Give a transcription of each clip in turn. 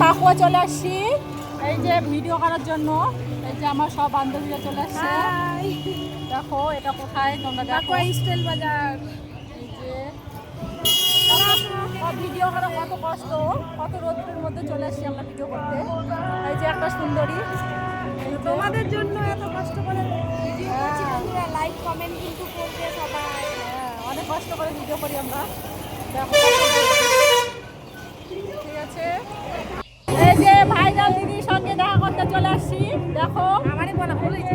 পাকুয়া চলে আসছি। এই যে ভিডিও করার জন্য এই যে আমার সব বান্ধবীরা চলে আসছে। দেখো এটা কোথায়? তোমরা দেখো। স্টাইল বাজার। এই যে ভিডিও করা কত কষ্ট কত রোদ্রের মধ্যে চলে আসছি আমরা ভিডিও করতে। এই যে একটা সুন্দরী। তোমাদের জন্য এত কষ্ট করে ভিডিও করছি হ্যাঁ। বন্ধুরা লাইক কমেন্ট কিন্তু করবে সবাই। হ্যাঁ, অনেক কষ্ট করে ভিডিও করি আমরা। দেখো। ঠিক আছে? যে ভাইরাল দিদির সঙ্গে দেখা করতে চলে আসছি দেখো। আমারই বলা বলেছে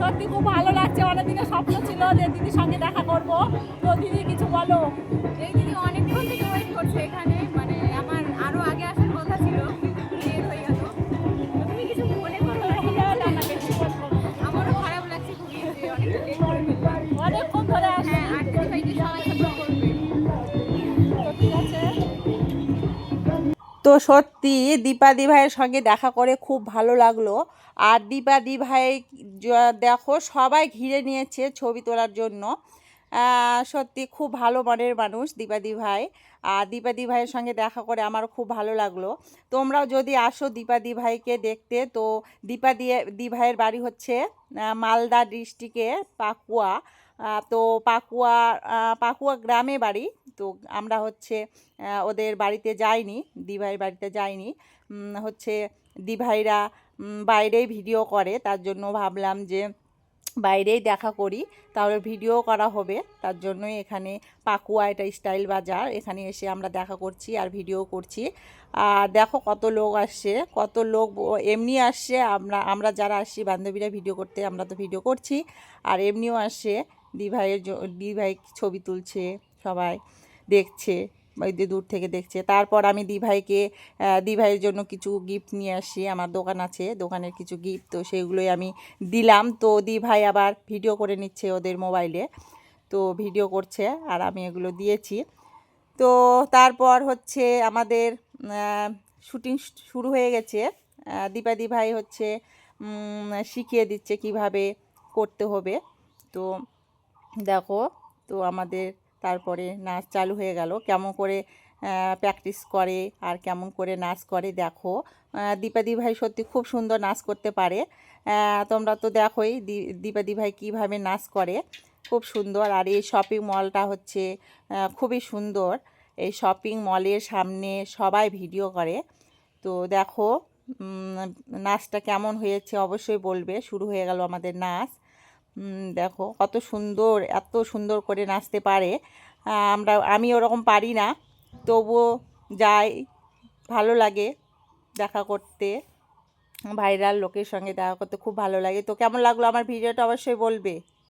সত্যি খুব ভালো লাগছে অনেক দিনের স্বপ্ন ছিল যে দিদির সঙ্গে দেখা করব। তো দিদি কিছু বলো? এই দিদি অনেকক্ষণ থেকে ওয়েট করছে এখানে মানে আমার আরও আগে আসার কথা ছিল তুমি কিছু মনে করো আমারও খারাপ লাগছে খুবই যে অনেকটা লেট তো সত্যি দীপাদি ভাইয়ের সঙ্গে দেখা করে খুব ভালো লাগল। আর দীপাদি ভাই দেখো সবাই ঘিরে নিয়েছে ছবি তোলার জন্য। সত্যি খুব ভালো মনের মানুষ দীপাদি ভাই। আর দীপাদি ভাইয়ের সঙ্গে দেখা করে আমার খুব ভালো লাগল। তোমরাও যদি আসো দীপাদি ভাইকে দেখতে, তো দীপাদি দি ভাইয়ের বাড়ি হচ্ছে মালদা ডিস্ট্রিক্টে পাকুয়া। তো পাকুয়া পাকুয়া গ্রামে বাড়ি। তো আমরা হচ্ছে ওদের বাড়িতে যাইনি, দিভাইয়ের বাড়িতে যাইনি। হচ্ছে দিভাইরা বাইরেই ভিডিও করে। তার জন্য ভাবলাম যে বাইরেই দেখা করি, তাহলে ভিডিও করা হবে। তার জন্যই এখানে পাকুয়া এটা স্টাইল বাজার। এখানে এসে আমরা দেখা করছি আর ভিডিও করছি। আর দেখো কত লোক আসছে, কত লোক এমনি আসছে। আমরা আমরা যারা আসছি, বান্ধবীরা ভিডিও করতে, আমরা তো ভিডিও করছি। আর এমনিও আসছে দিভাইয়ের দিভাই ছবি তুলছে সবাই দেখছে দূর থেকে দেখছে। তারপর আমি দিভাইকে দিভাইয়ের জন্য কিছু গিফট নিয়ে আসি আমার দোকান আছে দোকানের কিছু গিফট তো সেগুলোই আমি দিলাম। তো দিভাই আবার ভিডিও করে নিচ্ছে ওদের মোবাইলে তো ভিডিও করছে আর আমি এগুলো দিয়েছি। তো তারপর হচ্ছে আমাদের শুটিং শুরু হয়ে গেছে। আহ, দীপাদি ভাই হচ্ছে শিখিয়ে দিচ্ছে কীভাবে করতে হবে। তো দেখো, তো আমাদের তারপরে নাচ চালু হয়ে গেল। কেমন করে প্র্যাকটিস করে আর কেমন করে নাচ করে দেখো। দীপাদি ভাই সত্যি খুব সুন্দর নাচ করতে পারে। তোমরা তো দেখোই দীপাদি ভাই কীভাবে নাচ করে। খুব সুন্দর। আর এই শপিং মলটা হচ্ছে খুবই সুন্দর। এই শপিং মলের সামনে সবাই ভিডিও করে। তো দেখো নাচটা কেমন হয়েছে অবশ্যই বলবে। শুরু হয়ে গেল আমাদের নাচ। দেখো কত সুন্দর, এত সুন্দর করে নাচতে পারে। আমরা, আমি ওরকম পারি না, তবুও যাই, ভালো লাগে দেখা করতে। ভাইরাল লোকের সঙ্গে দেখা করতে খুব ভালো লাগে। তো কেমন লাগল আমার ভিডিওটা অবশ্যই বলবে।